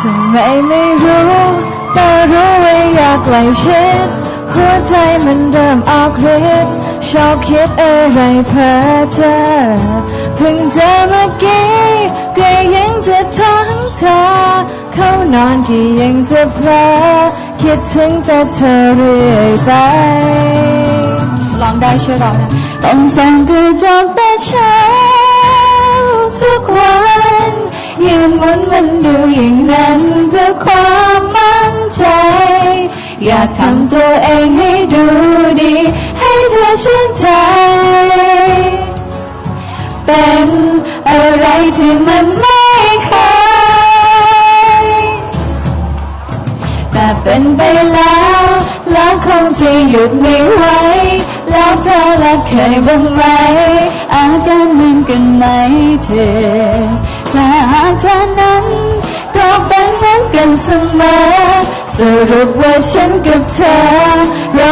ทำไมไม่รู้ แต่รู้ว่าอยากใกลชิดหัวใจมันเริ่มออกฤทธิ์ชอบคิดอะไรเพ้อเจ้อเพิ่งเจอเมื่อกี้ก็ยังจะทั้งเธอ เข้านอนก็ยังจะเพลอคิดถึงแต่เธอเรื่อยไปลองได้ช่วยร้องต้องส่องกระจกแต่เช้าทุกวันยืนหมุนมันดูอย่าง ความมั่นใจ อยากทำตัวเองให้ดูดี ให้เธอชื่นใจ เป็นอะไรที่มันไม่เคยแต่เป็นไปแล้ว แล้วคงจะหยุดไม่ไหวแล้วเธอละเคยบ้างไหม อาการเหมือนกันไหมเธอถ้าหากเธอ เสมอ สรุปว่าฉันกับเธอ เรา